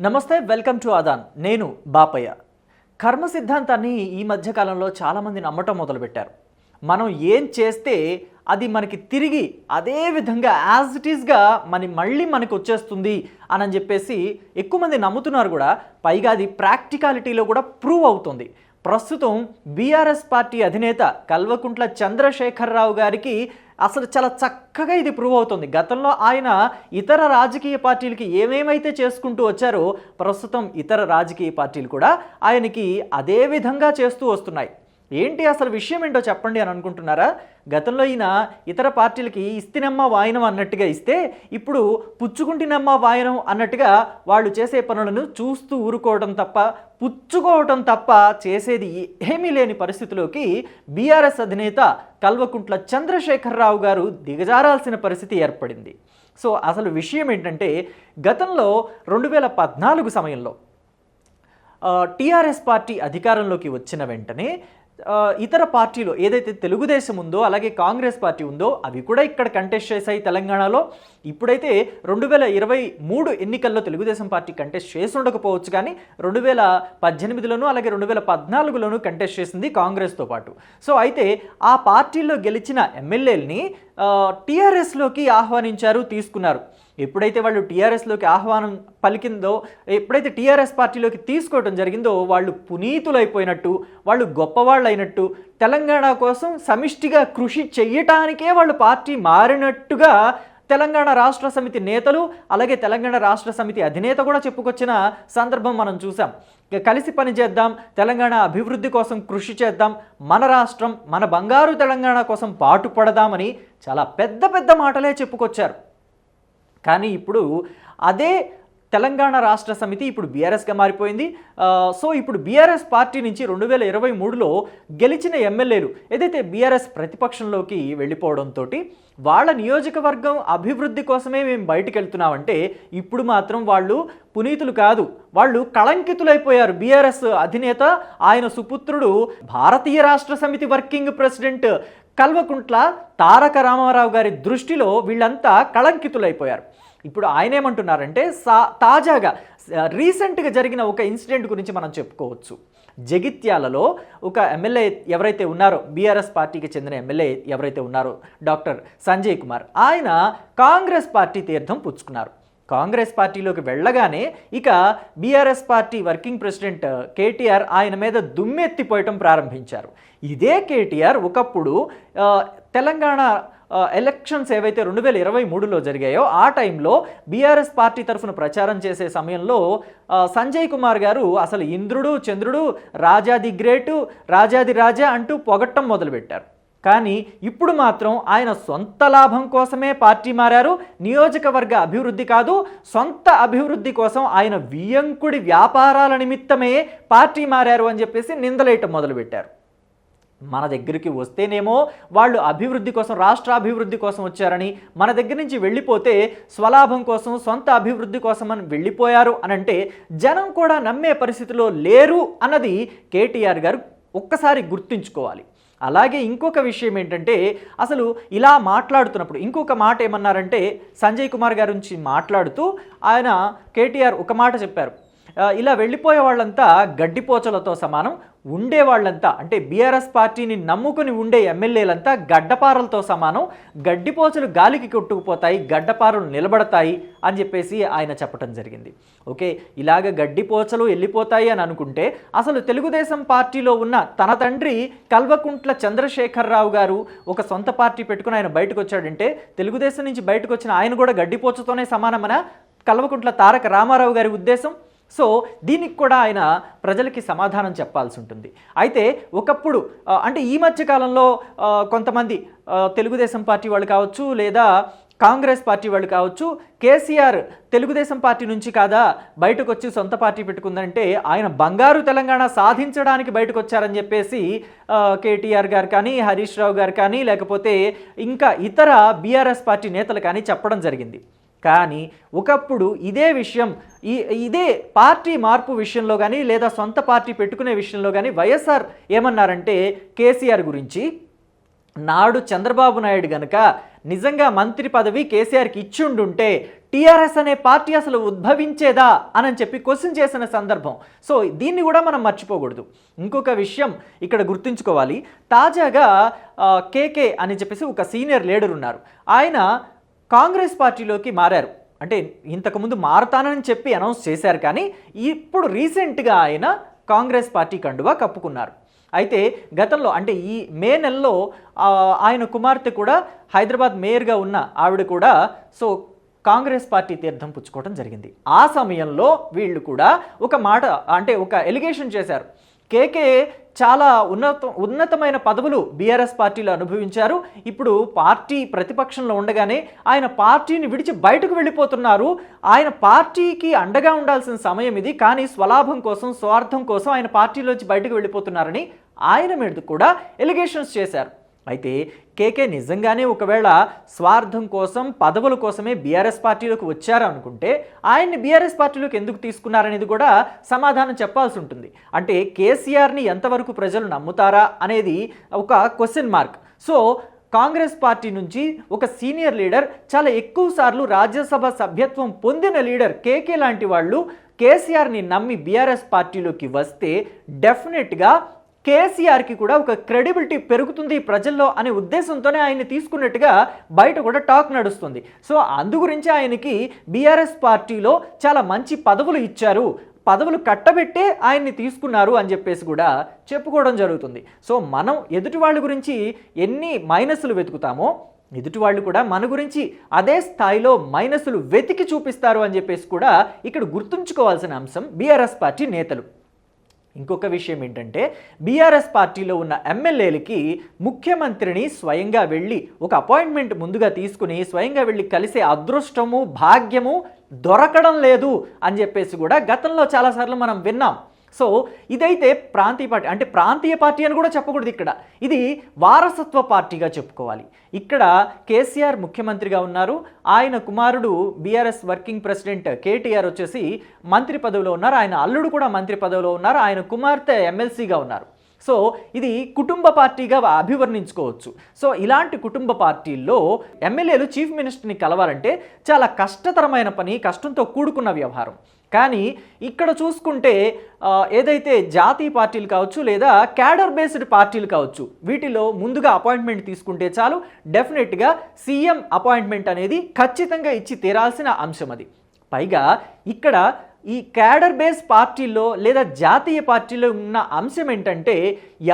నమస్తే welcome to Aadan. నేను బాపయ్య. కర్మ సిద్ధాంతాన్ని ఈ మధ్యకాలంలో చాలామంది నమ్మటం మొదలుపెట్టారు. మనం ఏం చేస్తే అది మనకి తిరిగి అదే విధంగా యాజ్ ఇట్ ఈస్గా మన మళ్ళీ మనకు వచ్చేస్తుంది అని చెప్పేసి ఎక్కువ మంది నమ్ముతున్నారు కూడా. పైగా అది ప్రాక్టికాలిటీలో కూడా ప్రూవ్ అవుతుంది. ప్రస్తుతం బీఆర్ఎస్ పార్టీ అధినేత కల్వకుంట్ల చంద్రశేఖరరావు గారికి అసలు చాలా చక్కగా ఇది ప్రూవ్ అవుతుంది. గతంలో ఆయన ఇతర రాజకీయ పార్టీలకి ఏమేమైతే చేసుకుంటూ వచ్చారో ప్రస్తుతం ఇతర రాజకీయ పార్టీలు కూడా ఆయనకి అదే విధంగా చేస్తూ వస్తున్నాయి. ఏంటి అసలు విషయం ఏంటో చెప్పండి అని అనుకుంటున్నారా? గతంలో ఈయన ఇతర పార్టీలకి ఇస్తినమ్మ వాయనం అన్నట్టుగా ఇస్తే ఇప్పుడు పుచ్చుకుంటినమ్మ వాయనం అన్నట్టుగా వాళ్ళు చేసే పనులను చూస్తూ ఊరుకోవడం తప్ప పుచ్చుకోవటం తప్ప చేసేది ఏమీ లేని పరిస్థితిలోకి బీఆర్ఎస్ అధినేత కల్వకుంట్ల చంద్రశేఖరరావు గారు దిగజారాల్సిన పరిస్థితి ఏర్పడింది. సో అసలు విషయం ఏంటంటే గతంలో రెండు వేల పద్నాలుగు సమయంలో టీఆర్ఎస్ పార్టీ అధికారంలోకి వచ్చిన వెంటనే ఇతర పార్టీలు ఏదైతే తెలుగుదేశం ఉందో అలాగే కాంగ్రెస్ పార్టీ ఉందో అవి కూడా ఇక్కడ కంటెస్ట్ చేశాయి తెలంగాణలో. ఇప్పుడైతే రెండు వేల ఇరవై మూడు ఎన్నికల్లో తెలుగుదేశం పార్టీ కంటెస్ట్ చేసి ఉండకపోవచ్చు కానీ రెండు వేల పద్దెనిమిదిలోనూ అలాగే రెండు వేల పద్నాలుగులోనూ కంటెస్ట్ చేసింది కాంగ్రెస్తో పాటు. సో అయితే ఆ పార్టీల్లో గెలిచిన ఎమ్మెల్యేలని టీఆర్ఎస్లోకి ఆహ్వానించారు తీసుకున్నారు. ఎప్పుడైతే వాళ్ళు టీఆర్ఎస్లోకి ఆహ్వానం పలికిందో ఎప్పుడైతే టీఆర్ఎస్ పార్టీలోకి తీసుకోవడం జరిగిందో వాళ్ళు పునీతులైపోయినట్టు వాళ్ళు గొప్పవాళ్ళు అయినట్టు తెలంగాణ కోసం సమిష్టిగా కృషి చెయ్యటానికే వాళ్ళు పార్టీ మారినట్టుగా తెలంగాణ రాష్ట్ర సమితి నేతలు అలాగే తెలంగాణ రాష్ట్ర సమితి అధినేత కూడా చెప్పుకొచ్చిన సందర్భం మనం చూసాం కలిసి కలిసి పనిచేద్దాం తెలంగాణ అభివృద్ధి కోసం కృషి చేద్దాం మన రాష్ట్రం మన బంగారు తెలంగాణ కోసం పాటుపడదామని చాలా పెద్ద పెద్ద మాటలే చెప్పుకొచ్చారు. కానీ ఇప్పుడు అదే తెలంగాణ రాష్ట్ర సమితి ఇప్పుడు బీఆర్ఎస్గా మారిపోయింది. సో ఇప్పుడు బీఆర్ఎస్ పార్టీ నుంచి రెండు వేల ఇరవై మూడులో గెలిచిన ఎమ్మెల్యేలు ఏదైతే బీఆర్ఎస్ ప్రతిపక్షంలోకి వెళ్ళిపోవడంతో వాళ్ళ నియోజకవర్గం అభివృద్ధి కోసమే మేము బయటకు వెళ్తున్నామంటే ఇప్పుడు మాత్రం వాళ్ళు పునీతులు కాదు. వాళ్ళు కళంకితులైపోయారు. బీఆర్ఎస్ అధినేత ఆయన సుపుత్రుడు భారతీయ రాష్ట్ర సమితి వర్కింగ్ ప్రెసిడెంట్ కల్వకుంట్ల తారక రామారావు గారి దృష్టిలో వీళ్ళంతా కళంకితులైపోయారు. ఇప్పుడు ఆయన ఏమంటున్నారంటే సా తాజాగా రీసెంట్గా జరిగిన ఒక ఇన్సిడెంట్ గురించి మనం చెప్పుకోవచ్చు. జగిత్యాలలో ఒక ఎమ్మెల్యే ఎవరైతే ఉన్నారో బీఆర్ఎస్ పార్టీకి చెందిన ఎమ్మెల్యే ఎవరైతే ఉన్నారో డాక్టర్ సంజయ్ కుమార్ ఆయన కాంగ్రెస్ పార్టీ తీర్థం పుచ్చుకున్నారు. కాంగ్రెస్ పార్టీలోకి వెళ్ళగానే ఇక BRS party working president KTR ఆయన మీద దుమ్మెత్తిపోయటం ప్రారంభించారు. ఇదే కేటీఆర్ ఒకప్పుడు తెలంగాణ ఎలక్షన్స్ ఏవైతే రెండు వేల ఇరవై మూడులో జరిగాయో ఆ టైంలో బీఆర్ఎస్ పార్టీ తరఫున ప్రచారం చేసే సమయంలో సంజయ్ కుమార్ గారు అసలు ఇంద్రుడు చంద్రుడు రాజాది గ్రేటు రాజాది రాజా అంటూ పొగట్టం మొదలుపెట్టారు. కానీ ఇప్పుడు మాత్రం ఆయన సొంత లాభం కోసమే పార్టీ మారారు. నియోజకవర్గ అభివృద్ధి కాదు సొంత అభివృద్ధి కోసం ఆయన వియంకుడి వ్యాపారాల నిమిత్తమే పార్టీ మారారు అని చెప్పేసి నిందలేయటం మొదలుపెట్టారు. మన దగ్గరికి వస్తేనేమో వాళ్ళు అభివృద్ధి కోసం రాష్ట్ర అభివృద్ధి కోసం వచ్చారని మన దగ్గర నుంచి వెళ్ళిపోతే స్వలాభం కోసం సొంత అభివృద్ధి కోసం అని వెళ్ళిపోయారు అని అంటే జనం కూడా నమ్మే పరిస్థితిలో లేరు అన్నది కేటీఆర్ గారు ఒక్కసారి గుర్తుంచుకోవాలి. అలాగే ఇంకొక విషయం ఏంటంటే అసలు ఇలా మాట్లాడుతున్నప్పుడు ఇంకొక మాట ఏమన్నారంటే సంజయ్ కుమార్ గారి నుంచి మాట్లాడుతూ ఆయన కేటీఆర్ ఒక మాట చెప్పారు. ఇలా వెళ్ళిపోయే వాళ్ళంతా గడ్డిపోచలతో సమానం ఉండే వాళ్ళంతా అంటే బీఆర్ఎస్ పార్టీని నమ్ముకుని ఉండే ఎమ్మెల్యేలంతా గడ్డపారలతో సమానం గడ్డిపోచలు గాలికి కొట్టుకుపోతాయి గడ్డపారలు నిలబడతాయి అని చెప్పేసి ఆయన చెప్పడం జరిగింది. ఓకే ఇలాగ గడ్డిపోచలు వెళ్ళిపోతాయి అని అనుకుంటే అసలు తెలుగుదేశం పార్టీలో ఉన్న తన తండ్రి కల్వకుంట్ల చంద్రశేఖరరావు గారు ఒక సొంత పార్టీ పెట్టుకుని ఆయన బయటకు వచ్చాడంటే తెలుగుదేశం నుంచి బయటకు వచ్చిన ఆయన కూడా గడ్డిపోచతోనే సమానమన? కల్వకుంట్ల తారక రామారావు గారి ఉద్దేశం? సో దీనికి కూడా ఆయన ప్రజలకి సమాధానం చెప్పాల్సి ఉంటుంది. అయితే ఒకప్పుడు అంటే ఈ మధ్య కాలంలో కొంతమంది తెలుగుదేశం పార్టీ వాళ్ళు కావచ్చు లేదా కాంగ్రెస్ పార్టీ వాళ్ళు కావచ్చు కేసీఆర్ తెలుగుదేశం పార్టీ నుంచి కాదా బయటకు వచ్చి సొంత పార్టీ పెట్టుకుందంటే ఆయన బంగారు తెలంగాణ సాధించడానికి బయటకు వచ్చారని చెప్పేసి కేటీఆర్ గారు కానీ హరీష్ రావు గారు కానీ లేకపోతే ఇంకా ఇతర బీఆర్ఎస్ పార్టీ నేతలు కానీ చెప్పడం జరిగింది. కానీ ఒకప్పుడు ఇదే విషయం ఈ ఇదే పార్టీ మార్పు విషయంలో కానీ లేదా సొంత పార్టీ పెట్టుకునే విషయంలో కానీ వైఎస్ఆర్ ఏమన్నారంటే కేసీఆర్ గురించి నాడు చంద్రబాబు నాయుడు గనక నిజంగా మంత్రి పదవి కేసీఆర్కి ఇచ్చిండుంటే టీఆర్ఎస్ అనే పార్టీ అసలు ఉద్భవించేదా అని చెప్పి క్వశ్చన్ చేసిన సందర్భం. సో దీన్ని కూడా మనం మర్చిపోకూడదు. ఇంకొక విషయం ఇక్కడ గుర్తుంచుకోవాలి. తాజాగా కేకే అని చెప్పేసి ఒక సీనియర్ లీడర్ ఉన్నారు. ఆయన కాంగ్రెస్ పార్టీలోకి మారారు. అంటే ఇంతకుముందు మారతానని చెప్పి అనౌన్స్ చేశారు కానీ ఇప్పుడు రీసెంట్గా ఆయన కాంగ్రెస్ పార్టీ కండువా కప్పుకున్నారు. అయితే గతంలో అంటే ఈ మే నెలలో ఆయన కుమార్తె కూడా హైదరాబాద్ మేయర్గా ఉన్న ఆవిడ కూడా సో కాంగ్రెస్ పార్టీ తీర్థం పుచ్చుకోవడం జరిగింది. ఆ సమయంలో వీళ్ళు కూడా ఒక మాట అంటే ఒక ఎలిగేషన్ చేశారు. కేకే చాలా ఉన్నత ఉన్నతమైన పదవులు బీఆర్ఎస్ పార్టీలో అనుభవించారు. ఇప్పుడు పార్టీ ప్రతిపక్షంలో ఉండగానే ఆయన పార్టీని విడిచి బయటకు వెళ్ళిపోతున్నారు. ఆయన పార్టీకి అండగా ఉండాల్సిన సమయం ఇది. కానీ స్వలాభం కోసం స్వార్థం కోసం ఆయన పార్టీలోంచి బయటకు వెళ్ళిపోతున్నారని ఆయన మీద కూడా ఎలిగేషన్స్ చేశారు. అయితే కేకే నిజంగానే ఒకవేళ స్వార్థం కోసం పదవుల కోసమే బీఆర్ఎస్ పార్టీలోకి వచ్చారనుకుంటే ఆయన్ని బీఆర్ఎస్ పార్టీలోకి ఎందుకు తీసుకున్నారనేది కూడా సమాధానం చెప్పాల్సి ఉంటుంది. అంటే కేసీఆర్ని ఎంతవరకు ప్రజలు నమ్ముతారా అనేది ఒక question mark so Congress party నుంచి ఒక సీనియర్ లీడర్ చాలా ఎక్కువ సార్లు రాజ్యసభ సభ్యత్వం పొందిన లీడర్ కేకే లాంటి వాళ్ళు కేసీఆర్ని నమ్మి బీఆర్ఎస్ పార్టీలోకి వస్తే డెఫినెట్గా కేసీఆర్కి కూడా ఒక క్రెడిబిలిటీ పెరుగుతుంది ప్రజల్లో అనే ఉద్దేశంతోనే ఆయన్ని తీసుకున్నట్టుగా బయట కూడా టాక్ నడుస్తుంది. సో అందు గురించి ఆయనకి బీఆర్ఎస్ పార్టీలో చాలా మంచి పదవులు ఇచ్చారు. పదవులు కట్టబెట్టే ఆయన్ని తీసుకున్నారు అని చెప్పేసి కూడా చెప్పుకోవడం జరుగుతుంది. సో మనం ఎదుటి వాళ్ళ గురించి ఎన్ని మైనస్లు వెతుకుతామో ఎదుటి వాళ్ళు కూడా మన గురించి అదే స్థాయిలో మైనస్లు వెతికి చూపిస్తారు అని చెప్పేసి కూడా ఇక్కడ గుర్తుంచుకోవాల్సిన అంశం బీఆర్ఎస్ పార్టీ నేతలు. ఇంకొక విషయం ఏంటంటే బీఆర్ఎస్ పార్టీలో ఉన్న ఎమ్మెల్యేలకి ముఖ్యమంత్రిని స్వయంగా వెళ్ళి ఒక అపాయింట్మెంట్ ముందుగా తీసుకుని స్వయంగా వెళ్ళి కలిసే అదృష్టము భాగ్యము దొరకడం లేదు అని చెప్పేసి కూడా గతంలో చాలాసార్లు మనం విన్నాం. సో ఇదైతే ప్రాంతీయ పార్టీ అంటే ప్రాంతీయ పార్టీ అని కూడా చెప్పకూడదు ఇక్కడ. ఇది వారసత్వ పార్టీగా చెప్పుకోవాలి. ఇక్కడ కేసీఆర్ ముఖ్యమంత్రిగా ఉన్నారు. ఆయన కుమారుడు బీఆర్ఎస్ వర్కింగ్ ప్రెసిడెంట్ కేటీఆర్ వచ్చేసి మంత్రి పదవిలో ఉన్నారు. ఆయన అల్లుడు కూడా మంత్రి పదవిలో ఉన్నారు. ఆయన కుమార్తె ఎమ్మెల్సీగా ఉన్నారు. సో ఇది కుటుంబ పార్టీగా అభివర్ణించుకోవచ్చు. సో ఇలాంటి కుటుంబ పార్టీల్లో ఎమ్మెల్యేలు చీఫ్ మినిస్టర్ని కలవాలంటే చాలా కష్టతరమైన పని కష్టంతో కూడుకున్న వ్యవహారం. కానీ ఇక్కడ చూసుకుంటే ఏదైతే జాతీయ పార్టీలు కావచ్చు లేదా క్యాడర్ బేస్డ్ పార్టీలు కావచ్చు వీటిలో ముందుగా అపాయింట్మెంట్ తీసుకుంటే చాలు డెఫినెట్గా సీఎం అపాయింట్మెంట్ అనేది ఖచ్చితంగా ఇచ్చి తీరాల్సిన అంశం అది. పైగా ఇక్కడ ఈ క్యాడర్ బేస్ పార్టీల్లో లేదా జాతీయ పార్టీలో ఉన్న అంశం ఏంటంటే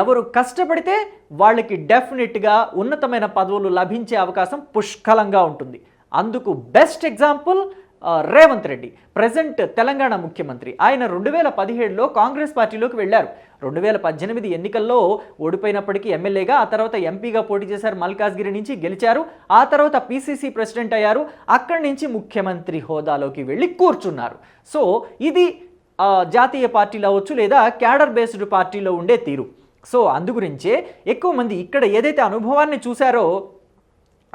ఎవరు కష్టపడితే వాళ్ళకి డెఫినెట్గా ఉన్నతమైన పదవులు లభించే అవకాశం పుష్కలంగా ఉంటుంది. అందుకు best example Revanth Reddy present Telangana ముఖ్యమంత్రి. ఆయన రెండు వేల పదిహేడులో కాంగ్రెస్ పార్టీలోకి వెళ్ళారు. రెండు వేల పద్దెనిమిది ఎన్నికల్లో ఓడిపోయినప్పటికీ ఎమ్మెల్యేగా ఆ తర్వాత ఎంపీగా పోటీ చేశారు మల్కాజ్గిరి నుంచి గెలిచారు. ఆ తర్వాత పీసీసీ ప్రెసిడెంట్ అయ్యారు. అక్కడి నుంచి ముఖ్యమంత్రి హోదాలోకి వెళ్ళి కూర్చున్నారు. సో ఇది జాతీయ పార్టీలో అవ్వచ్చు లేదా క్యాడర్ బేస్డ్ పార్టీలో ఉండే తీరు. సో అందు గురించే ఎక్కువ మంది ఇక్కడ ఏదైతే అనుభవాన్ని చూశారో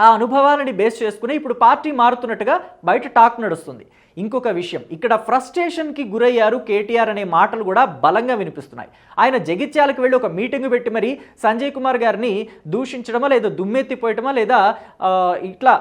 ఆ అనుభవాలని బేస్ చేసుకుని ఇప్పుడు పార్టీ మారుతున్నట్టుగా బయట టాక్ నడుస్తుంది. ఇంకొక విషయం ఇక్కడ ఫ్రస్ట్రేషన్కి గురయ్యారు కేటీఆర్ అనే మాటలు కూడా బలంగా వినిపిస్తున్నాయి. ఆయన జగిత్యాలకు వెళ్ళి ఒక మీటింగ్ పెట్టి మరి సంజయ్ కుమార్ గారిని దూషించడమా లేదా దుమ్మెత్తిపోయటమా లేదా ఇట్లా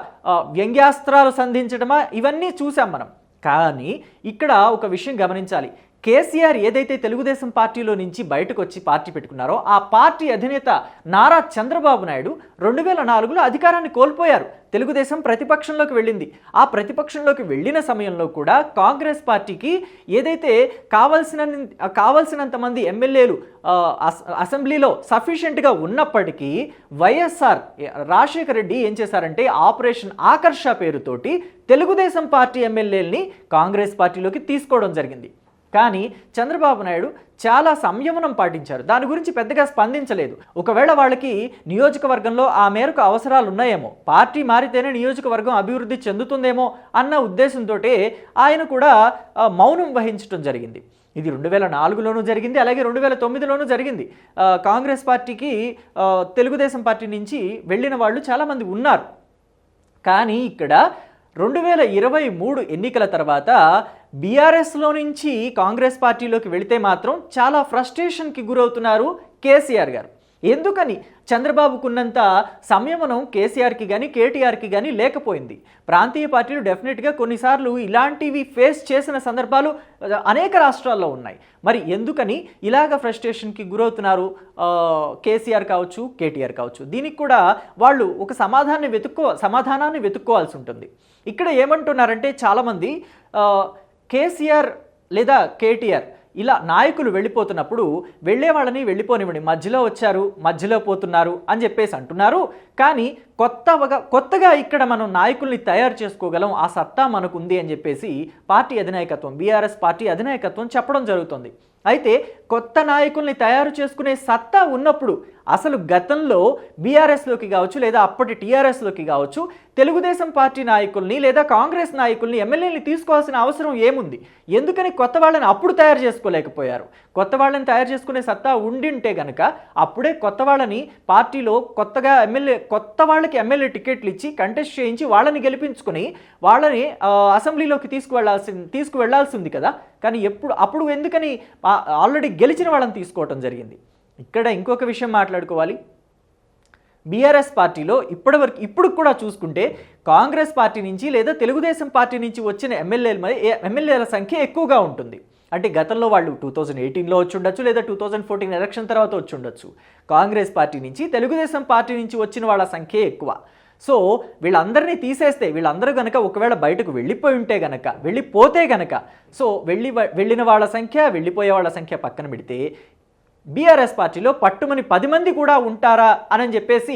వ్యంగ్యాస్త్రాలు సంధించడమా ఇవన్నీ చూసాం మనం. కానీ ఇక్కడ ఒక విషయం గమనించాలి. కేసీఆర్ ఏదైతే తెలుగుదేశం పార్టీలో నుంచి బయటకు వచ్చి పార్టీ పెట్టుకున్నారో ఆ పార్టీ అధినేత నారా చంద్రబాబు నాయుడు రెండు వేల నాలుగులో అధికారాన్ని కోల్పోయారు. తెలుగుదేశం ప్రతిపక్షంలోకి వెళ్ళింది. ఆ ప్రతిపక్షంలోకి వెళ్ళిన సమయంలో కూడా కాంగ్రెస్ పార్టీకి ఏదైతే కావాల్సిన కావాల్సినంత మంది ఎమ్మెల్యేలు అస- అసెంబ్లీలో సఫిషియెంట్గా ఉన్నప్పటికీ వైఎస్ఆర్ రాజశేఖర రెడ్డి ఏం చేశారంటే ఆపరేషన్ ఆకర్ష పేరుతోటి తెలుగుదేశం పార్టీ ఎమ్మెల్యేలని కాంగ్రెస్ పార్టీలోకి తీసుకోవడం జరిగింది. కానీ చంద్రబాబు నాయుడు చాలా సంయమనం పాటించారు. దాని గురించి పెద్దగా స్పందించలేదు. ఒకవేళ వాళ్ళకి నియోజకవర్గంలో ఆ మేరకు అవసరాలు ఉన్నాయేమో పార్టీ మారితేనే నియోజకవర్గం అభివృద్ధి చెందుతుందేమో అన్న ఉద్దేశంతో ఆయన కూడా మౌనం వహించడం జరిగింది. ఇది రెండు వేల నాలుగులోనూ జరిగింది అలాగే రెండు వేల తొమ్మిదిలోనూ జరిగింది కాంగ్రెస్ పార్టీకి తెలుగుదేశం పార్టీ నుంచి వెళ్ళిన వాళ్ళు చాలామంది ఉన్నారు. కానీ ఇక్కడ రెండు వేల ఇరవై మూడు ఎన్నికల తర్వాత బీఆర్ఎస్లో నుంచి కాంగ్రెస్ పార్టీలోకి వెళితే మాత్రం చాలా ఫ్రస్ట్రేషన్కి గురవుతున్నారు కేసీఆర్ గారు. ఎందుకని? చంద్రబాబుకున్నంత సంయమనం కేసీఆర్కి కానీ కేటీఆర్కి కానీ లేకపోయింది. ప్రాంతీయ పార్టీలు డెఫినెట్గా కొన్నిసార్లు ఇలాంటివి ఫేస్ చేసిన సందర్భాలు అనేక రాష్ట్రాల్లో ఉన్నాయి. మరి ఎందుకని ఇలాగ ఫ్రస్ట్రేషన్కి గురవుతున్నారు? కేసీఆర్ కావచ్చు కేటీఆర్ కావచ్చు. దీనికి కూడా వాళ్ళు ఒక సమాధానాన్ని వెతుక్కో సమాధానాన్ని వెతుక్కోవాల్సి ఉంటుంది. ఇక్కడ ఏమంటున్నారంటే చాలామంది కేసీఆర్ లేదా కేటీఆర్ ఇలా నాయకులు వెళ్ళిపోతున్నప్పుడు వెళ్ళే వాళ్ళని వెళ్ళిపోనివ్వండి. మధ్యలో వచ్చారు మధ్యలో పోతున్నారు అని చెప్పేసి అంటున్నారు. కానీ కొత్తగా కొత్తగా ఇక్కడ మనం నాయకుల్ని తయారు చేసుకోగలం ఆ సత్తా మనకు ఉంది అని చెప్పేసి పార్టీ అధినాయకత్వం బీఆర్ఎస్ పార్టీ అధినాయకత్వం చెప్పడం జరుగుతుంది. అయితే కొత్త నాయకుల్ని తయారు చేసుకునే సత్తా ఉన్నప్పుడు అసలు గతంలో బీఆర్ఎస్లోకి కావచ్చు లేదా అప్పటి టీఆర్ఎస్లోకి కావచ్చు తెలుగుదేశం పార్టీ నాయకుల్ని లేదా కాంగ్రెస్ నాయకుల్ని ఎమ్మెల్యేని తీసుకోవాల్సిన అవసరం ఏముంది? ఎందుకని కొత్త వాళ్ళని అప్పుడు తయారు చేసుకోలేకపోయారు? కొత్త వాళ్ళని తయారు చేసుకునే సత్తా ఉండింటే గనక అప్పుడే కొత్త వాళ్ళని పార్టీలో కొత్తగా ఎమ్మెల్యే కొత్త వాళ్ళకి ఎమ్మెల్యే టికెట్లు ఇచ్చి కంటెస్ట్ చేయించి వాళ్ళని గెలిపించుకుని వాళ్ళని అసెంబ్లీలోకి తీసుకువెళ్ళాల్సి ఉంది కదా? కానీ ఎప్పుడు అప్పుడు ఎందుకని ఆల్రెడీ గెలిచిన వాళ్ళని తీసుకోవటం జరిగింది. ఇక్కడ ఇంకొక విషయం మాట్లాడుకోవాలి. బీఆర్ఎస్ పార్టీలో ఇప్పటివరకు ఇప్పుడు కూడా చూసుకుంటే కాంగ్రెస్ పార్టీ నుంచి లేదా తెలుగుదేశం పార్టీ నుంచి వచ్చిన ఎమ్మెల్యేల ఎమ్మెల్యేల సంఖ్య ఎక్కువగా ఉంటుంది. అంటే గతంలో వాళ్ళు టూ థౌజండ్ ఎయిటీన్లో వచ్చి ఉండొచ్చు లేదా టూ థౌజండ్ ఫోర్టీన్ ఎలక్షన్ తర్వాత వచ్చి ఉండొచ్చు. కాంగ్రెస్ పార్టీ నుంచి తెలుగుదేశం పార్టీ నుంచి వచ్చిన వాళ్ళ సంఖ్య ఎక్కువ. సో వీళ్ళందరినీ తీసేస్తే వీళ్ళందరూ గనక ఒకవేళ బయటకు వెళ్ళిపోయి ఉంటే గనక వెళ్ళిపోతే గనక సో వెళ్ళి వెళ్ళిన వాళ్ళ సంఖ్య వెళ్ళిపోయే వాళ్ళ సంఖ్య పక్కన పెడితే బీఆర్ఎస్ పార్టీలో పట్టుమని పది మంది కూడా ఉంటారా అని చెప్పేసి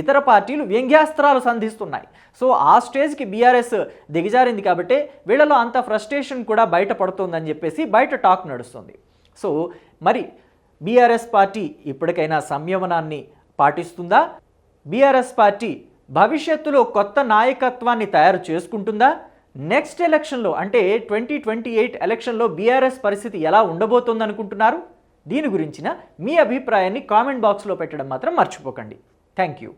ఇతర పార్టీలు వ్యంగ్యాస్త్రాలు సంధిస్తున్నాయి. సో ఆ స్టేజ్కి బీఆర్ఎస్ దిగజారింది కాబట్టి వీళ్ళలో అంత ఫ్రస్ట్రేషన్ కూడా బయటపడుతుందని చెప్పేసి బయట టాక్ నడుస్తుంది. సో మరి బీఆర్ఎస్ పార్టీ ఇప్పటికైనా సంయమనాన్ని పాటిస్తుందా? బీఆర్ఎస్ పార్టీ భవిష్యత్తులో కొత్త నాయకత్వాన్ని తయారు చేసుకుంటుందా? నెక్స్ట్ ఎలక్షన్లో అంటే ట్వంటీ ట్వంటీ ఎయిట్ ఎలక్షన్లో బీఆర్ఎస్ పరిస్థితి ఎలా ఉండబోతుంది అనుకుంటున్నారు దీని గురించిన మీ అభిప్రాయాన్ని కామెంట్ బాక్స్లో పెట్టడం మాత్రం మర్చిపోకండి. Thank you